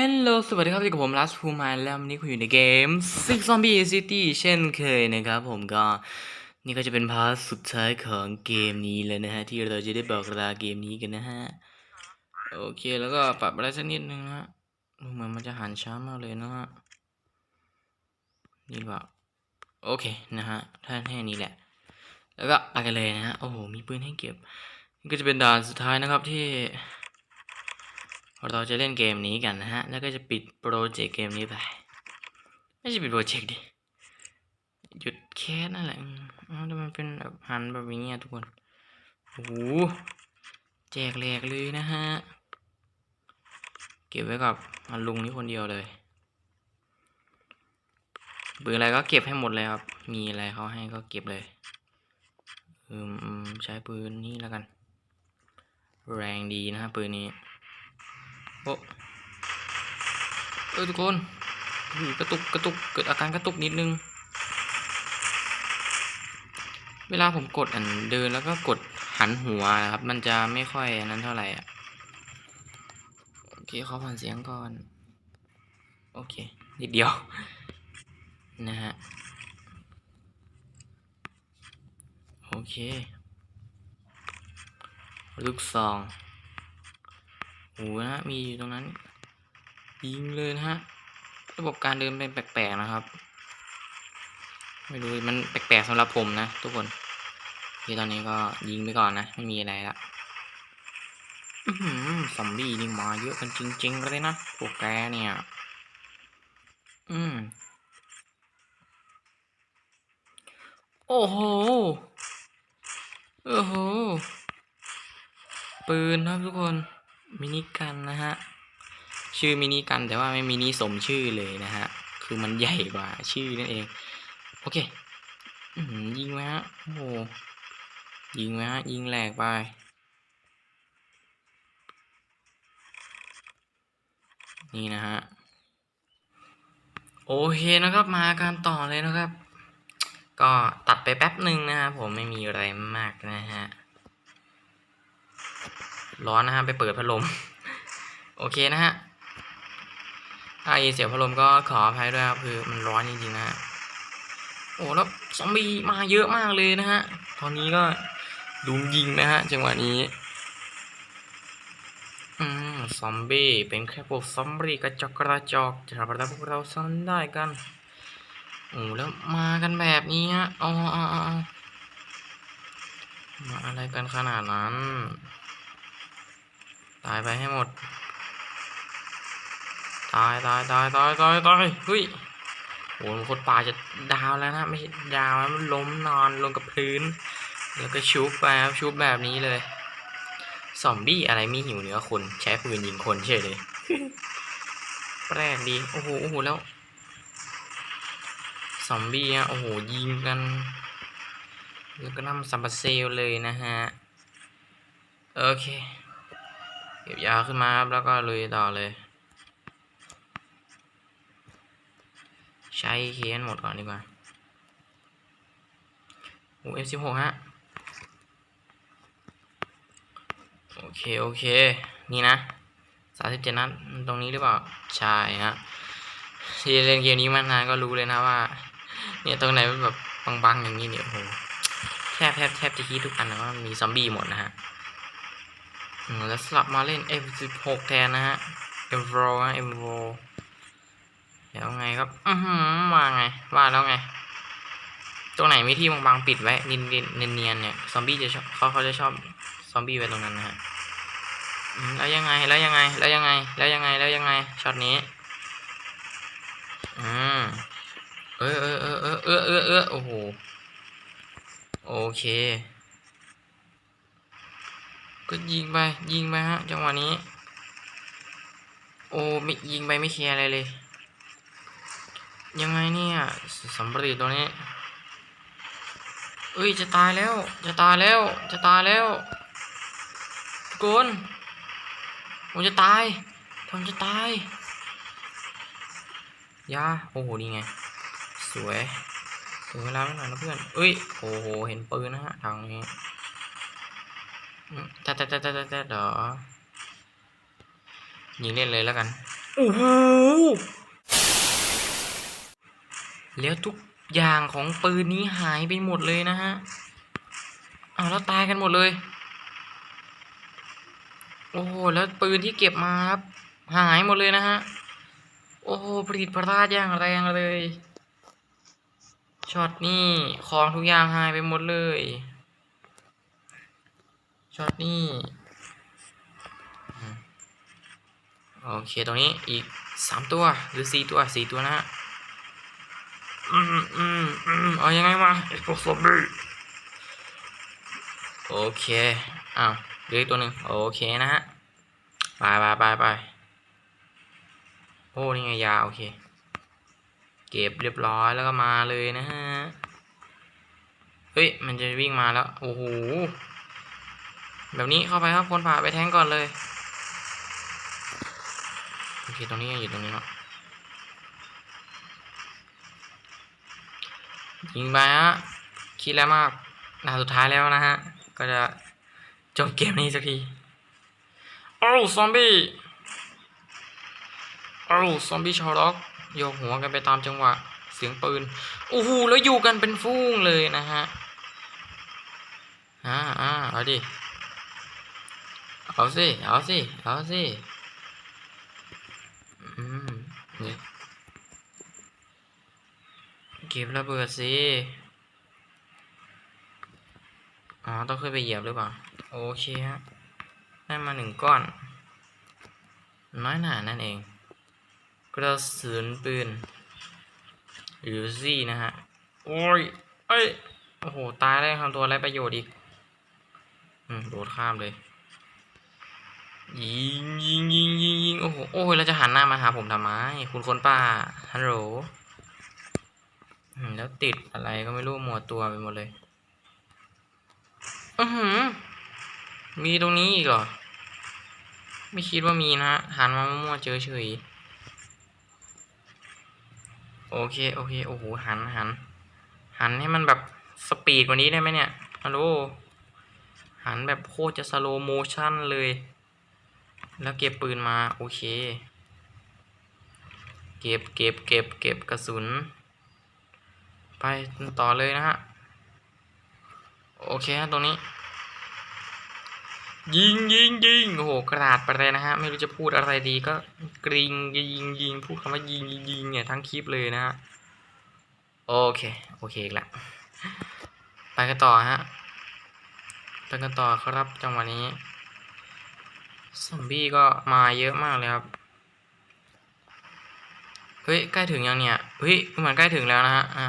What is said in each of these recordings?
ฮัลโหลสวัสดีครับอยู่กับผมลัสฟูมาแล้ววันนี้คุณอยู่ในเกม Six Zombie City เช่นเคยนะครับผมก็นี่ก็จะเป็นพาร์ทสุดท้ายของเกมนี้เลยนะฮะ ที่เราจะได้บอกลาเกมนี้กันนะฮะ โอเคแล้วก็ปรับอะไรสักนิดนึงนะฮะดูเหมือนมันจะหันช้ามากเลยนะฮะ นี่หรือเปล่า โอเคนะฮะท่านแค่นี้แหละ แล้วก็ไปกันเลยนะฮะ โอ้โห มีปืนให้เก็บนี่ก็จะเป็นด่านสุดท้ายนะครับที่ เราจะเล่นเกมนี้กันนะฮะ แล้วก็จะปิดโปรเจกต์เกมนี้ไป ไม่ใช่ปิดโปรเจกต์ดิ หยุดแค่นั่นแหละอืมอ้าวทำไมเป็นแบบหันแบบนี้อะทุกคน โอ้โห แจกแหลกเลยนะฮะ เก็บไว้กับลุงนี่คนเดียวเลยปืนอะไรก็เก็บให้หมดเลยครับ มีอะไรเขาให้ก็เก็บเลย อืมใช้ปืนนี้แล้วกัน แรงดีนะฮะปืนนี้ โอ้เออทุกคนกระตุกกระตุกเกิดอาการกระตุกนิดนึง เวลาผมกดอันเดินแล้วก็กดหันหัวนะครับ มันจะไม่ค่อยนั้นเท่าไหร่อะโอเคขอผ่านเสียงก่อน โอเค นิดเดียว นะฮะ โอเค ลูกซอง หนะ มีอยู่ตรงนั้น ยิงเลยนะฮะ ระบบการเดินเป็นแปลกๆนะครับ ไม่รู้มันแปลกๆสำหรับผมนะ ทุกคนที่ตอนนี้ก็ยิงไปก่อนนะไม่มีอะไรละอื้อหือซอมบี้นี่มาเยอะกันจริงๆเลยนะพวกแกเนี่ย อืม โอ้โห โอ้โห ปืนครับทุกคน มินิกันนะฮะ ชื่อมินิกันแต่ว่าไม่มินิสมชื่อเลยนะฮะ คือมันใหญ่กว่าชื่อนั่นเอง โอเคยิงไหมฮะ โอ้ยิงไหมฮะ ยิงแหลกไปนี่นะฮะ โอเคนะครับมาการต่อเลยนะครับ ก็ตัดไปแป๊บหนึ่งนะครับผมไม่มีอะไรมากนะฮะ ร้อนนะฮะไปเปิดพัดลม โอเคนะฮะถ้าอีเสียพัดลมก็ขออภัยด้วยครับคือมันร้อนจริงๆนะฮะโอ้แล้วซอมบี้มาเยอะมากเลยนะฮะ ตอนนี้ก็ดุมยิงนะฮะจังหวะนี้อืมซอมบี้เป็นแค่พวกซอมบี้กระจอกกระจอกจะทำอะไรพวกเราซ้อนได้กันโอ้แล้วมากันแบบนี้ฮะอ๋ออ๋อมาอะไรกันขนาดนั้น ตายไปให้หมด ตายตายตายตายตายตายเฮ้ยโหคนป่าจะดาวแล้วนะไม่ใช่ดาวนะมันล้มนอนลงกับพื้น แล้วก็ชุบไปครับชุบแบบนี้เลยซอมบี้อะไรมีหิวเนื้อคนใช้ปืนยิงคนเฉยเลยแปลกดีโอ้โหโอ้โหแล้วซอมบี้อะโอ้โหยิงกันแล้วก็นำซัมบาเซลเลยนะฮะ โอเค เก็บยาขึ้นมาครับแล้วก็ลุยต่อเลย ใช้เคียนหมดก่อนดีกว่าโอ้เอฟสิบหกฮะ โอเค โอเค นี่นะสามสิบเจ็ดนัดตรงนี้หรือเปล่า ใช่ฮะที่เล่นเกมนี้มานานก็รู้เลยนะว่า เนี่ยตรงไหนมันแบบบางๆอย่างนี้เนี่ยโอ้โหแทบแทบแทบจะคิดทุกอันนะว่ามีซอมบี้หมดนะฮะ แล้วสลับมาเล่น F16 แทนนะฮะ m v o ฮะ m v o เดี๋ยวไงครับ อือหือมาไง ว่าแล้วไง ตรงไหนมีที่บางๆปิดไว้นียนเนียนเนี่ย ซอมบี้จะชอบเขาเขาจะชอบซอมบี้ไว้ตรงนั้นนะฮะแล้วยังไง แล้วยังไง แล้วยังไง แล้วยังไง แล้วยังไง ช็อตนี้ อืมเออเออเออเออเออเออโอ้โห โอเค ก็ยิงไปยิงไปฮะจังหวะนี้ โอ้ไม่ยิงไปไม่แคร์อะไรเลย ยังไงเนี่ยสำลีตัวนี้เอ้ยจะตายแล้ว จะตายแล้ว จะตายแล้วทุกนผมจะตายผมจะตายยาโอ้โหนี่ไง สวยถึงเวลาแล้วนะเพื่อนเอ้ยโอ้โหเห็นปืนนะฮะทางนี้ อืมแต่แต่แต่แต่แต่เดี๋ยวยิงเล่นเลยแล้วกันโอ้โหแล้วทุกอย่างของปืนนี้หายไปหมดเลยนะฮะเอาแล้วตายกันหมดเลย โอ้โหแล้วปืนที่เก็บมาครับหายหมดเลยนะฮะ โอ้โหผลิตพลาดอย่างแรงเลยช็อตนี้ของทุกอย่างหายไปหมดเลย ช็อตนี้โอเคตรงนี้อีกสามตัวหรือสี่ตัวสี่ตัวนะฮะอืมอืมอืมเอายังไงมาไอ้พวกซอมบี้โอเคอ้าวเหลืออีกตัวหนึ่งโอเคนะฮะไปไปไปไปโอ้นี่ไงยาโอเค เก็บเรียบร้อยแล้วก็มาเลยนะฮะ เฮ้ย มันจะวิ่งมาแล้ว โอ้โห แบบนี้เข้าไปครับคนผ่าไปแทงก่อนเลยโอเคตรงนี้ยังอยู่ตรงนี้เนาะยิงไปฮะคิดแล้วมากนาสุดท้ายแล้วนะฮะ ก็จะจบเกมนี้สักทีโอ้ซอมบี้โอ้ซอมบี้ชาวล็อกโยกหัวกันไปตามจังหวะเสียงปืนโอ้โหแล้วอยู่กันเป็นฟูงเลยนะฮะอ่าอ่าเอาดิ เอาสิ เอาสิ เอาสิอืมนี่เก็บระเบิดสิ อ๋อ ต้องขึ้นไปเหยียบหรือเปล่า โอเคฮะ ได้มาหนึ่งก้อน น้อยหนานั่นเอง กระสุนปืนหรือซี่นะฮะ โอ้ย เอ้ย โอ้โห ตายได้ทำตัวไรประโยชน์อีก อืม โดดข้ามเลย ยิงยิงยิงยิงยิงโอ้โหโอ้ยแล้วจะหันหน้ามาหาผมทำไม คุณคนป้าฮัลโหลแล้วติดอะไรก็ไม่รู้หมวดตัวไปหมดเลย อือหือ มีตรงนี้อีกเหรอ ไม่คิดว่ามีนะหันมามั่วเจอเฉยโอเค โอเค โอ้โห หันหัน หันให้มันแบบสปีดกว่านี้ได้ไหมเนี่ยฮัลโหลหันแบบโคตรจะสโลโมชั่นเลย แล้วเก็บปืนมาโอเค เก็บเก็บเก็บเก็บกระสุน ไปต่อเลยนะฮะ โอเคฮะตรงนี้ ยิงยิงยิงโอ้โหกระดาษไปเลยนะฮะ ไม่รู้จะพูดอะไรดีก็กริงยิงยิงพูดคำว่ายิงยิงยิงเนี่ยทั้งคลิปเลยนะฮะ โอเค โอเคอีกแล้วไปกันต่อฮะ ไปกันต่อครับจังหวะนี้ ซอมบี้ก็มาเยอะมากเลยครับ เฮ้ย ใกล้ถึงยังเนี่ย เฮ้ยเหมือนใกล้ถึงแล้วนะฮะ อ่า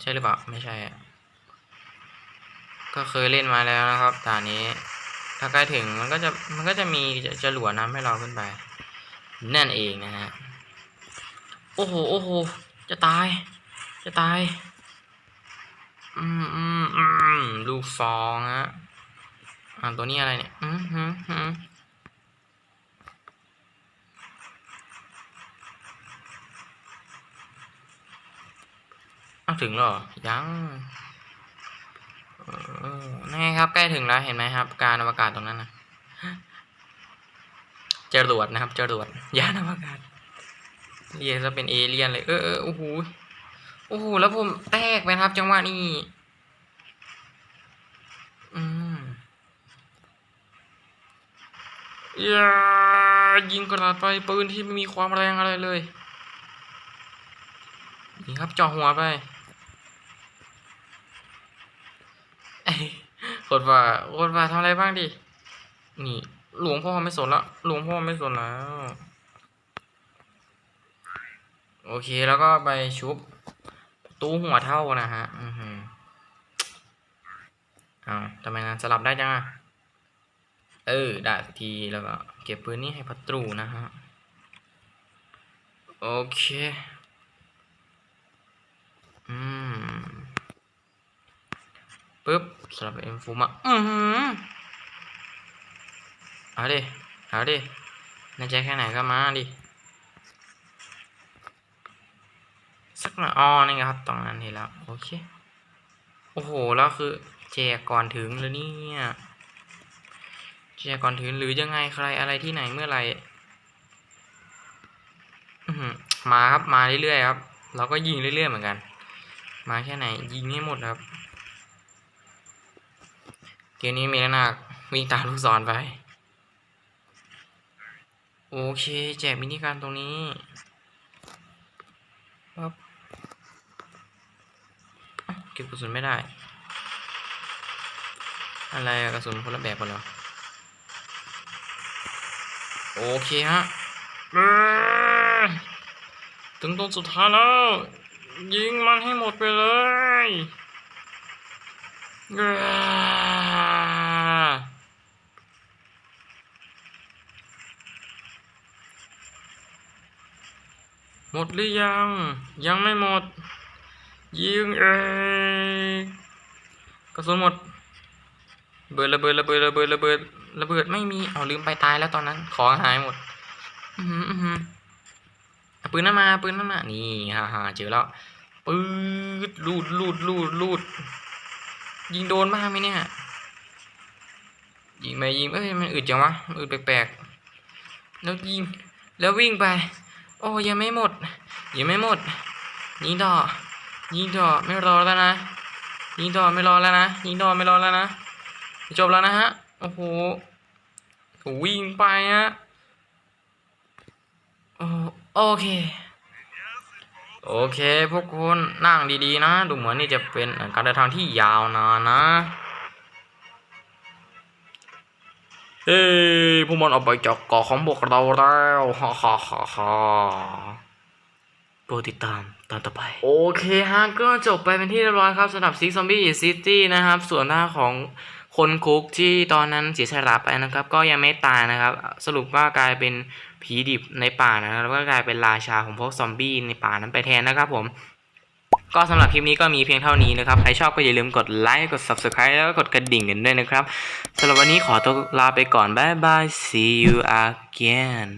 ใช่หรือเปล่า ไม่ใช่ ก็เคยเล่นมาแล้วนะครับด่านี้ ถ้าใกล้ถึงมันก็จะ มันก็จะมีจะจะหลวน้ำให้เราขึ้นไป นั่นเองนะฮะ โอ้โห โอ้โห จะตาย จะตาย อืมอืมอืมลูกฟองฮะ อ่าตัวนี้อะไรเนี่ย อืมอืมอืม อ้าถึงแล้วเหรอ ยังนี่นไงครับ ใกล้ถึงแล้วเห็นไหมครับ การอวกาศตรงนั้นนะจรวดนะครับจรวดยานอวกาศเรียกจะเป็นเอเลี่ยนเลย เออเออโอ้โหโอ้โหแล้วผมแตกไปครับ จังหวะนี้ อืมอย่ายิงกระดาษไปปืนที่ไม่มีความแรงอะไรเลยนี่ครับจาะหัวไปเอ้ย โคตรว่าโคตรว่าทำอะไรบ้างดิ นี่ หลวงพ่อไม่สนละ หลวงพ่อไม่สนแล้ว โอเคแล้วก็ไปชุบ ตู้หัวเท่านะฮะ อือหืออ้าวทำไมนะสลับได้จังอะเออได้ทีแล้วก็เก็บปืนนี้ให้พัตรูนะฮะ โอเค อืม ปึ๊บสลับเอ็มฟูมาอือหือเอาดิเอาดิในใจแค่ไหนก็มาดิสักหน่อยอ๋อนี่ไงครับตรงนั้นเห็นแล้วโอเคโอ้โหแล้วคือแจกก่อนถึงเลยเนี่ยแจกก่อนถึงหรือยังไงใครอะไรที่ไหนเมื่อไหร่มาครับมาเรื่อยๆครับ เราก็ยิงเรื่อยๆเหมือนกัน มาแค่ไหนยิงให้หมดครับ เกมนี้มีแล้วนักวิ่งตามลูกศรไป โอเค แจกมินิการตรงนี้ปั๊บเก็บกระสุนไม่ได้ อะไรกระสุนคนละแบบกันเหรอโอเคฮะถึงตรงสุดท้ายแล้ว ยิงมันให้หมดไปเลย หมดหรือยัง ยังไม่หมด ยิงเอกระสุนหมด เบิดระเบิดระเบิดระเบิดระเบิดระเบิดไม่มีเอาลืมไปตายแล้วตอนนั้น ของหายหมด อือหืออือปืนนั้นมาปืนนั้นมานี่ฮ่าฮ่าเจอแล้วปืดลูดลูดลูดลูดยิงโดนบ้างไหมเนี่ยยิงไปยิงเอ้ยมันอึดจังวะอึดแปลกๆแล้วยิงแล้ววิ่งไป โอ้ยังไม่หมด ยังไม่หมด ยิงต่อยิงต่อไม่รอแล้วนะยิงต่อไม่รอแล้วนะยิงต่อไม่รอแล้วนะจบแล้วนะฮะโอ้โหวิ่งไปฮะโอ้โอเค โอเคพวกคุณนั่งดีๆนะ ดูเหมือนนี่จะเป็นการเดินทางที่ยาวนานนะ เฮ้พวกมันออกไปจากเกาะของพวกเราแล้วฮ่าฮ่าฮ่าฮ่าโปรดติดตามตอนต่อไป โอเคฮะก็จบไปเป็นที่เรียบร้อยครับสำหรับซิกซอมบี้ซิตี้นะครับ ส่วนหน้าของคนคุกที่ตอนนั้นเสียสละไปนะครับ ก็ยังไม่ตายนะครับ สรุปว่ากลายเป็นผีดิบในป่านะครับแล้วก็กลายเป็นราชาของพวกซอมบี้ในป่านั้นไปแทนนะครับผม ก็สำหรับคลิปนี้ก็มีเพียงเท่านี้นะครับ ใครชอบก็อย่าลืมกดไลค์ กด subscribe แล้วก็กดกระดิ่งกันด้วยนะครับสำหรับวันนี้ขอตัวลาไปก่อน บ๊ายบาย see you again